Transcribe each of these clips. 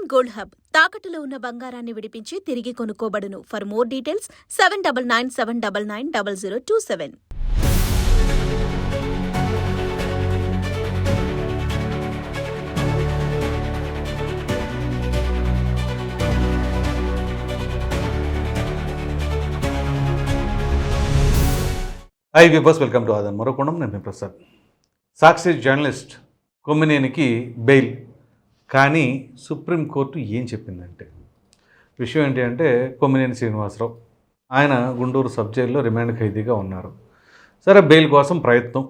Indian gold hub. తాకట్టులో ఉన్న బంగారాన్ని విడిపించి తిరిగి కొనుక్కోబడును. For more details seven double nine seven double nine double zero two seven hi విబస్ welcome to ఆదన్ మరొకొండం నేను ప్రసాద్ సాక్షి జర్నలిస్ట్ కొమ్మినేనికి బెయిల్ కానీ సుప్రీంకోర్టు ఏం చెప్పిందంటే విషయం ఏంటి అంటే కొమ్మినేని శ్రీనివాసరావు ఆయన గుంటూరు సబ్ జైల్లో రిమాండ్ ఖైదీగా ఉన్నారు. సరే బెయిల్ కోసం ప్రయత్నం.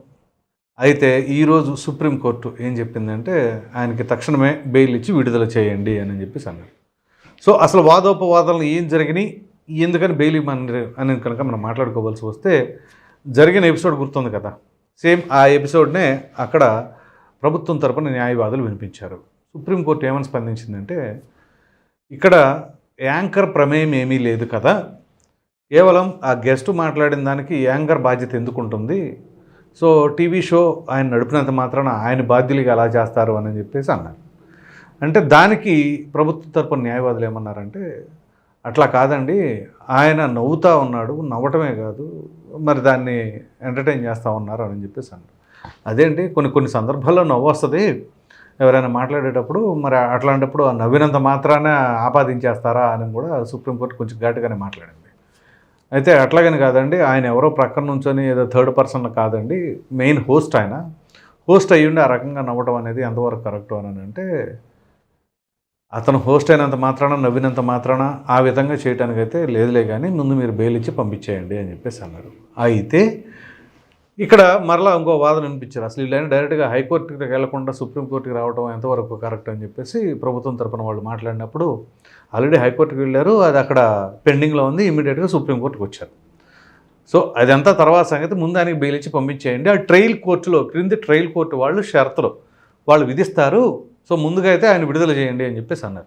అయితే ఈరోజు సుప్రీంకోర్టు ఏం చెప్పిందంటే ఆయనకి తక్షణమే బెయిల్ ఇచ్చి విడుదల చేయండి అని చెప్పేసి అన్నారు. సో అసలు వాదోపవాదాలు ఏం జరిగినాయి? ఎందుకని బెయిల్ ఇవ్వమని అని కనుక మనం మాట్లాడుకోవాల్సి వస్తే జరిగిన ఎపిసోడ్ గుర్తుంది కదా. సేమ్ ఆ ఎపిసోడ్నే అక్కడ ప్రభుత్వం తరపున న్యాయవాదులు వినిపించారు. సుప్రీంకోర్టు ఏమని స్పందించిందంటే ఇక్కడ యాంకర్ ప్రమేయం ఏమీ లేదు కదా కేవలం ఆ గెస్ట్ మాట్లాడిన దానికి యాంకర్ బాధ్యత ఎందుకు ఉంటుంది సో టీవీ షో ఆయన నడిపినంత మాత్రాన ఆయన బాధ్యులుగా ఎలా చేస్తారు అని చెప్పేసి అన్నారు. అంటే దానికి ప్రభుత్వ తరపున న్యాయవాదులు ఏమన్నారంటే అట్లా కాదండి ఆయన నవ్వుతూ ఉన్నాడు నవ్వటమే కాదు మరి దాన్ని ఎంటర్టైన్ చేస్తూ ఉన్నారు అని చెప్పేసి అన్నారు. అదేంటి కొన్ని కొన్ని సందర్భాల్లో నవ్వు వస్తుంది ఎవరైనా మాట్లాడేటప్పుడు మరి అట్లాంటప్పుడు నవ్వినంత మాత్రాన ఆపాదించేస్తారా అని కూడా సుప్రీంకోర్టు కొంచెం ఘాటుగానే మాట్లాడింది. అయితే అట్లాగని కాదండి ఆయన ఎవరో ప్రక్కన నుంచొని ఏదో థర్డ్ పర్సన్ కాదండి మెయిన్ హోస్ట్ ఆయన. హోస్ట్ అయ్యుండి ఆ రకంగా నవ్వటం అనేది ఎంతవరకు కరెక్ట్ అని అంటే అతను హోస్ట్ అయినంత మాత్రాన నవ్వినంత మాత్రాన ఆ విధంగా చేయడానికైతే లేదులే కానీ ముందు మీరు బెయిల్ ఇచ్చి పంపించేయండి అని చెప్పేసి అన్నారు. అయితే ఇక్కడ మరలా ఇంకో వాదన వినిపించారు. అసలు వీళ్ళైనా డైరెక్ట్గా హైకోర్టుకి వెళ్ళకుండా సుప్రీంకోర్టుకి రావడం ఎంతవరకు కరెక్ట్ అని చెప్పేసి ప్రభుత్వం తరపున వాళ్ళు మాట్లాడినప్పుడు ఆల్రెడీ హైకోర్టుకి వెళ్ళారు. అది అక్కడ పెండింగ్లో ఉంది. ఇమీడియట్గా సుప్రీంకోర్టుకి వచ్చారు. సో అదంతా తర్వాత సంగతి. ముందు ఆయనకి బెయిల్ ఇచ్చి పంపించేయండి. ఆ ట్రయల్ కోర్టులో క్రింది ట్రయల్ కోర్టు వాళ్ళు షరతులు. వాళ్ళు విధిస్తారు. సో ముందుగా అయితే ఆయన విడుదల చేయండి అని చెప్పేసి అన్నారు.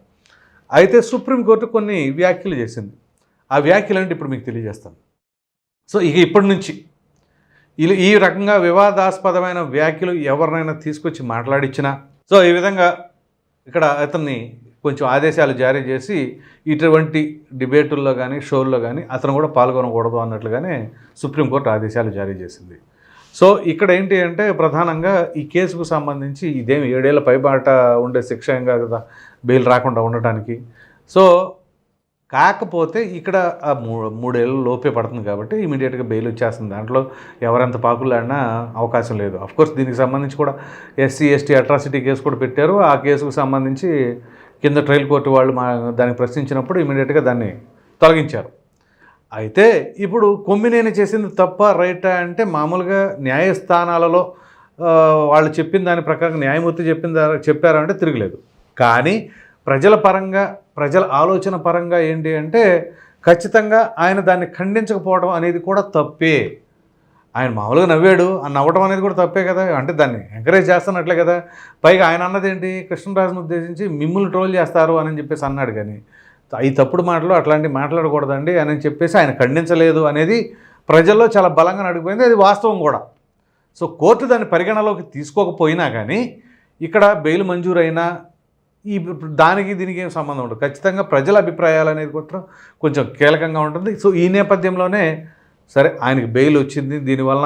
అయితే సుప్రీంకోర్టు కొన్ని వ్యాఖ్యలు చేసింది. ఆ వ్యాఖ్యలు అంటే ఇప్పుడు మీకు తెలియజేస్తాను. సో ఇక ఇప్పటి నుంచి ఇలా ఈ రకంగా వివాదాస్పదమైన వ్యాఖ్యలు ఎవరినైనా తీసుకొచ్చి మాట్లాడించినా సో ఈ విధంగా ఇక్కడ అతన్ని కొంచెం ఆదేశాలు జారీ చేసి ఇటువంటి డిబేటుల్లో కానీ షోల్లో కానీ అతను కూడా పాల్గొనకూడదు అన్నట్లుగానే సుప్రీంకోర్టు ఆదేశాలు జారీ చేసింది. సో ఇక్కడ ఏంటి అంటే ప్రధానంగా ఈ కేసుకు సంబంధించి ఇదేమి ఏడేళ్ళ పైబాట ఉండే శిక్ష ఏం కాదు కదా? బెయిల్ రాకుండా ఉండటానికి. సో కాకపోతే ఇక్కడ మూడేళ్ళు లోపే పడుతుంది కాబట్టి ఇమీడియట్గా బెయిల్ వచ్చేస్తుంది. దాంట్లో ఎవరెంత పాకులాడినా అవకాశం లేదు. కోర్స్ దీనికి సంబంధించి కూడా ఎస్సీ ఎస్టీ అట్రాసిటీ కేసు కూడా పెట్టారు. ఆ కేసుకు సంబంధించి కింద ట్రయల్ కోర్టు వాళ్ళు మా దాన్ని ప్రశ్నించినప్పుడు ఇమీడియట్గా దాన్ని తొలగించారు. అయితే ఇప్పుడు కొమ్మినేని చేసింది తప్ప రైటా అంటే మామూలుగా న్యాయస్థానాలలో వాళ్ళు చెప్పిన దాని ప్రకారం న్యాయమూర్తి చెప్పిన చెప్పారంటే తిరగలేదు. కానీ ప్రజల పరంగా ప్రజల ఆలోచన పరంగా ఏంటి అంటే ఖచ్చితంగా ఆయన దాన్ని ఖండించకపోవడం అనేది కూడా తప్పే. ఆయన మామూలుగా నవ్వాడు. ఆ నవ్వడం అనేది కూడా తప్పే కదా. అంటే దాన్ని ఎంకరేజ్ చేస్తున్నట్లే కదా. పైగా ఆయన అన్నది ఏంటి? కృష్ణరాజును ఉద్దేశించి మిమ్మల్ని ట్రోల్ చేస్తారు అని చెప్పేసి అన్నాడు కానీ ఈ తప్పుడు మాటలు అట్లాంటివి మాట్లాడకూడదండి అని చెప్పేసి ఆయన ఖండించలేదు అనేది ప్రజల్లో చాలా బలంగా నడిగిపోయింది. అది వాస్తవం కూడా. సో కోర్టు దాన్ని పరిగణలోకి తీసుకోకపోయినా కానీ ఇక్కడ బెయిల్ మంజూరైనా ఈ దానికి దీనికి ఏం సంబంధం ఉండదు. ఖచ్చితంగా ప్రజల అభిప్రాయాలు అనేది కూడా కొంచెం కీలకంగా ఉంటుంది. సో ఈ నేపథ్యంలోనే సరే ఆయనకి బెయిల్ వచ్చింది. దీనివల్ల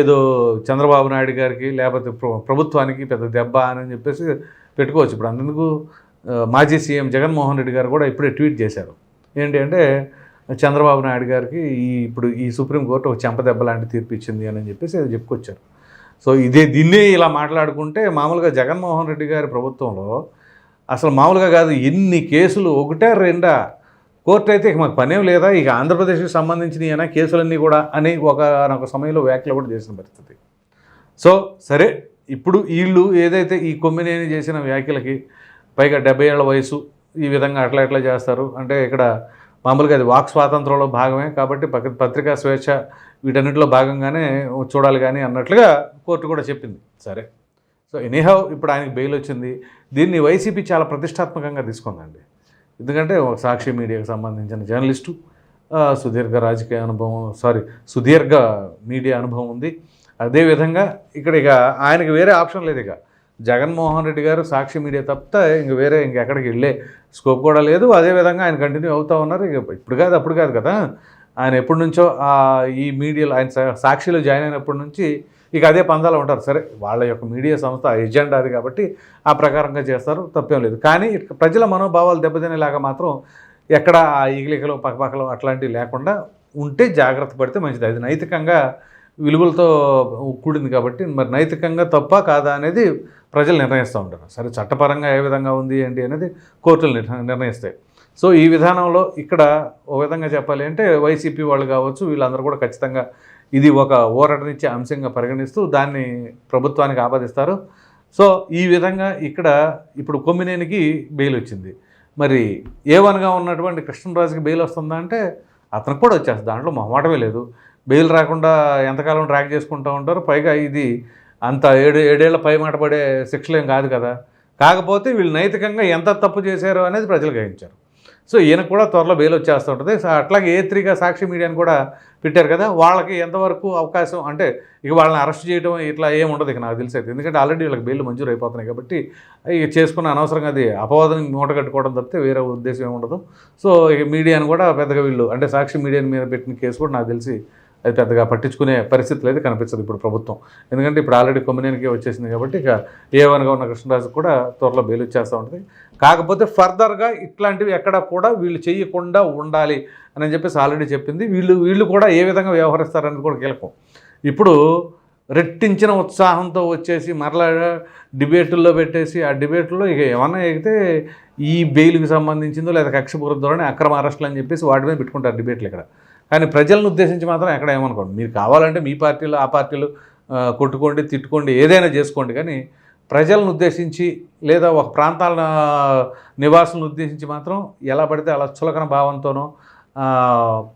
ఏదో చంద్రబాబు నాయుడు గారికి లేకపోతే ప్రభుత్వానికి పెద్ద దెబ్బ అని చెప్పేసి పెట్టుకోవచ్చు. ఇప్పుడు అందుకు మాజీ సీఎం జగన్మోహన్ రెడ్డి గారు కూడా ఇప్పుడే ట్వీట్ చేశారు. ఏంటి అంటే చంద్రబాబు నాయుడు గారికి ఈ ఇప్పుడు ఈ సుప్రీంకోర్టు ఒక చెంపదెబ్బ లాంటి తీర్పు ఇచ్చింది అని చెప్పేసి అది చెప్పుకొచ్చారు. సో ఇదే దీన్నే ఇలా మాట్లాడుకుంటే మామూలుగా జగన్మోహన్ రెడ్డి గారి ప్రభుత్వంలో అసలు మామూలుగా కాదు ఎన్ని కేసులు ఒకటే రెండా? కోర్టు అయితే ఇక మాకు పనేం లేదా? ఇక ఆంధ్రప్రదేశ్కి సంబంధించిన కేసులన్నీ కూడా అని ఒక ఒక సమయంలో వ్యాఖ్యలు కూడా చేసిన పరిస్థితి. సో సరే ఇప్పుడు వీళ్ళు ఏదైతే ఈ కొమ్మినేని చేసిన వ్యాఖ్యలకి పైగా డెబ్బై ఏళ్ళ వయసు ఈ విధంగా అట్లా ఎట్లా చేస్తారు. అంటే ఇక్కడ మామూలుగా అది వాక్ స్వాతంత్రంలో భాగమే కాబట్టి పత్రికా స్వేచ్ఛ వీటన్నిటిలో భాగంగానే చూడాలి కానీ అన్నట్లుగా కోర్టు కూడా చెప్పింది. సరే. సో ఎనీహౌ ఇప్పుడు ఆయనకి బెయిల్ వచ్చింది. దీన్ని వైసీపీ చాలా ప్రతిష్టాత్మకంగా తీసుకుందండి. ఎందుకంటే ఒక సాక్షి మీడియాకు సంబంధించిన జర్నలిస్టు సుదీర్ఘ రాజకీయ అనుభవం సారీ సుదీర్ఘ మీడియా అనుభవం ఉంది. అదేవిధంగా ఇక్కడ ఇక ఆయనకి వేరే ఆప్షన్ లేదు ఇక. జగన్మోహన్ రెడ్డి గారు సాక్షి మీడియా తప్పితే ఇంక వేరే ఇంకెక్కడికి వెళ్ళే స్కోప్ కూడా లేదు. అదేవిధంగా ఆయన కంటిన్యూ అవుతూ ఉన్నారు. ఇక ఇప్పుడు కాదు అప్పుడు కాదు కదా. ఆయన ఎప్పటి నుంచో ఈ మీడియాలో ఆయన సాక్షిలో జాయిన్ అయినప్పటి నుంచి ఇక అదే పందాలు ఉంటారు. సరే వాళ్ళ యొక్క మీడియా సంస్థ ఎజెండా అది కాబట్టి ఆ ప్రకారంగా చేస్తారు. తప్పేం లేదు. కానీ ప్రజల మనోభావాలు దెబ్బతినేలాగా మాత్రం ఎక్కడ ఆ ఈగిలికలు పక్కపక్కలు అట్లాంటివి లేకుండా ఉంటే జాగ్రత్త పడితే మంచిది. అది నైతికంగా విలువలతో కూడింది కాబట్టి మరి నైతికంగా తప్ప కాదా అనేది ప్రజలు నిర్ణయిస్తూ ఉంటారు. సరే చట్టపరంగా ఏ విధంగా ఉంది ఏంటి అనేది కోర్టులు నిర్ణయిస్తాయి. సో ఈ విధానంలో ఇక్కడ ఓ విధంగా చెప్పాలి అంటే వైసీపీ వాళ్ళు కావచ్చు వీళ్ళందరూ కూడా ఖచ్చితంగా ఇది ఒక ఊరటనిచ్చే అంశంగా పరిగణిస్తూ దాన్ని ప్రభుత్వానికి ఆపాదిస్తారు. సో ఈ విధంగా ఇక్కడ ఇప్పుడు కొమ్మినేనికి బెయిల్ వచ్చింది. మరి ఏ వన్గా ఉన్నటువంటి కృష్ణరాజుకి బెయిల్ వస్తుందా అంటే అతనికి కూడా వచ్చేస్తుంది. దాంట్లో మొహమాటమే లేదు. బెయిల్ రాకుండా ఎంతకాలం ట్రాక్ చేసుకుంటూ ఉంటారు. పైగా ఇది అంత ఏడు ఏడేళ్ళ పై మాట పడే శిక్షలేం కాదు కదా. కాకపోతే వీళ్ళు నైతికంగా ఎంత తప్పు చేశారో అనేది ప్రజలు గ్రహించారు. సో ఈయనకు కూడా త్వరలో బెయిల్ వచ్చేస్తూ ఉంటుంది. సో అట్లాగే ఏ త్రీగా సాక్షి మీడియాని కూడా పెట్టారు కదా వాళ్ళకి ఎంతవరకు అవకాశం అంటే ఇక వాళ్ళని అరెస్ట్ చేయడం ఇట్లా ఏం ఉండదు ఇక నాకు తెలిసి అయితే. ఎందుకంటే ఆల్రెడీ వీళ్ళకి బెయిల్ మంజూరు అయిపోతున్నాయి కాబట్టి ఇక చేసుకున్న అనవసరంగా అది అపవాదం మూట కట్టుకోవడం తప్పితే వేరే ఉద్దేశం ఏమి ఉండదు. సో ఇక మీడియాని కూడా పెద్దగా వీళ్ళు అంటే సాక్షి మీడియాని మీద పెట్టిన కేసు కూడా నాకు తెలిసి అది పెద్దగా పట్టించుకునే పరిస్థితులు అయితే కనిపించదు ఇప్పుడు ప్రభుత్వం. ఎందుకంటే ఇప్పుడు ఆల్రెడీ కొమ్మినేనికి వచ్చేసింది కాబట్టి ఇక ఏ వన్గా ఉన్న కృష్ణరాజు కూడా త్వరలో బెయిల్ వచ్చేస్తూ ఉంటుంది. కాకపోతే ఫర్దర్గా ఇట్లాంటివి ఎక్కడ కూడా వీళ్ళు చేయకుండా ఉండాలి అని చెప్పేసి ఆల్రెడీ చెప్పింది. వీళ్ళు వీళ్ళు కూడా ఏ విధంగా వ్యవహరిస్తారని కూడా కీలకం. ఇప్పుడు రెట్టించిన ఉత్సాహంతో వచ్చేసి మరలా డిబేటుల్లో పెట్టేసి ఆ డిబేట్లో ఇక ఏమన్నా ఎగితే ఈ బెయిల్కి సంబంధించిందో లేదా కక్షపూర్వ ధోరణి అక్రమ అరెస్టులు అని చెప్పేసి వాటి మీద పెట్టుకుంటారు డిబేట్లు ఇక్కడ. కానీ ప్రజలను ఉద్దేశించి మాత్రం ఎక్కడ ఏమనుకోండి. మీరు కావాలంటే మీ పార్టీలు ఆ పార్టీలు కొట్టుకోండి తిట్టుకోండి ఏదైనా చేసుకోండి. కానీ ప్రజలను ఉద్దేశించి లేదా ఒక ప్రాంతాల నివాసులను ఉద్దేశించి మాత్రం ఎలా పడితే అలా చులకన భావంతోనో దుష్కరంగానో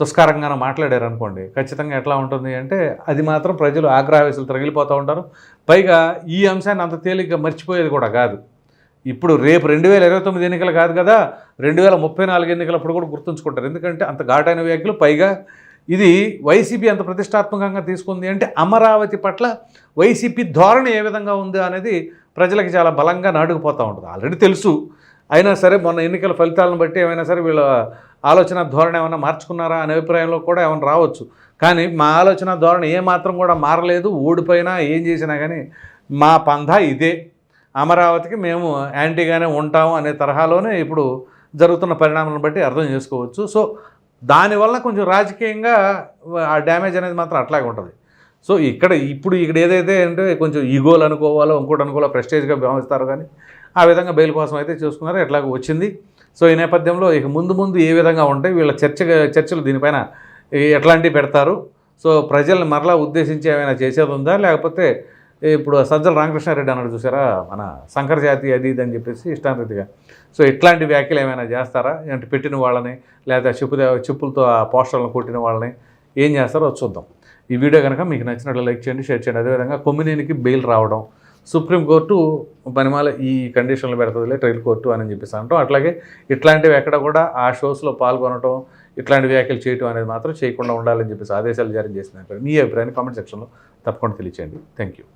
తుస్కారంగానో మాట్లాడారు అనుకోండి ఖచ్చితంగా ఎట్లా ఉంటుంది అంటే అది మాత్రం ప్రజలు ఆగ్రహవేశలు తగిలిపోతూ ఉంటారు. పైగా ఈ అంశాన్ని అంత తేలిగ్గా మర్చిపోయేది కూడా కాదు. ఇప్పుడు రేపు రెండు వేల ఇరవై తొమ్మిది ఎన్నికలు కాదు కదా రెండు వేల ముప్పై నాలుగు ఎన్నికలప్పుడు కూడా గుర్తుంచుకుంటారు. ఎందుకంటే అంత ఘాటైన వ్యాఖ్యలు పైగా ఇది వైసీపీ అంత ప్రతిష్టాత్మకంగా తీసుకుంది అంటే అమరావతి పట్ల వైసీపీ ధోరణి ఏ విధంగా ఉంది అనేది ప్రజలకి చాలా బలంగా నాటుకుపోతూ ఉంటుంది. ఆల్రెడీ తెలుసు. అయినా సరే మొన్న ఎన్నికల ఫలితాలను బట్టి ఏమైనా సరే వీళ్ళ ఆలోచన ధోరణి ఏమైనా మార్చుకున్నారా అనే అభిప్రాయంలో కూడా ఏమైనా రావచ్చు. కానీ మా ఆలోచన ధోరణి ఏ మాత్రం కూడా మారలేదు. ఓడిపోయినా ఏం చేసినా కానీ మా పంధా ఇదే. అమరావతికి మేము యాంటీగానే ఉంటాము అనే తరహాలోనే ఇప్పుడు జరుగుతున్న పరిణామాలను బట్టి అర్థం చేసుకోవచ్చు. సో దానివల్ల కొంచెం రాజకీయంగా ఆ డ్యామేజ్ అనేది మాత్రం అట్లాగే ఉంటుంది. సో ఇక్కడ ఇప్పుడు ఇక్కడ ఏదైతే అంటే కొంచెం ఈగోలు అనుకోవాలో ఇంకోటి అనుకోవాలో ప్రెస్టేజ్గా భావిస్తారు కానీ ఆ విధంగా బెయిల్ కోసం అయితే చూసుకున్నారు ఎట్లాగో వచ్చింది. సో ఈ నేపథ్యంలో ఇక ముందు ముందు ఏ విధంగా ఉంటాయి వీళ్ళ చర్చ చర్చలు దీనిపైన ఎట్లాంటివి పెడతారు. సో ప్రజల్ని మరలా ఉద్దేశించి ఏమైనా చేసేది ఉందా? లేకపోతే ఇప్పుడు సజ్జల రామకృష్ణారెడ్డి అన్నాడు చూసారా? మన శంకర జాతి అది ఇది అని చెప్పేసి ఇష్టాంతిగా సో ఇట్లాంటి వ్యాఖ్యలు ఏమైనా చేస్తారా? అంటే పెట్టిన వాళ్ళని లేదా చెప్పు చెప్పులతో ఆ పోస్టర్లను కొట్టిన వాళ్ళని ఏం చేస్తారో చూద్దాం. ఈ వీడియో కనుక మీకు నచ్చినట్లు లైక్ చేయండి షేర్ చేయండి. అదేవిధంగా కొమ్మినేనికి బెయిల్ రావడం సుప్రీంకోర్టు పనిమాల ఈ కండిషన్లు పెడుతుందిలే ట్రయల్ కోర్టు అని చెప్పేసి అంటాం. అట్లాగే ఇట్లాంటివి ఎక్కడ కూడా ఆ షోస్లో పాల్గొనడం ఇట్లాంటి వ్యాఖ్యలు చేయటం అనేది మాత్రం చేయకుండా ఉండాలని చెప్పేసి ఆదేశాలు జారీ చేసిన మీ అభిప్రాయాన్ని కామెంట్ సెక్షన్లో తప్పకుండా తెలియచేయండి. Thank you.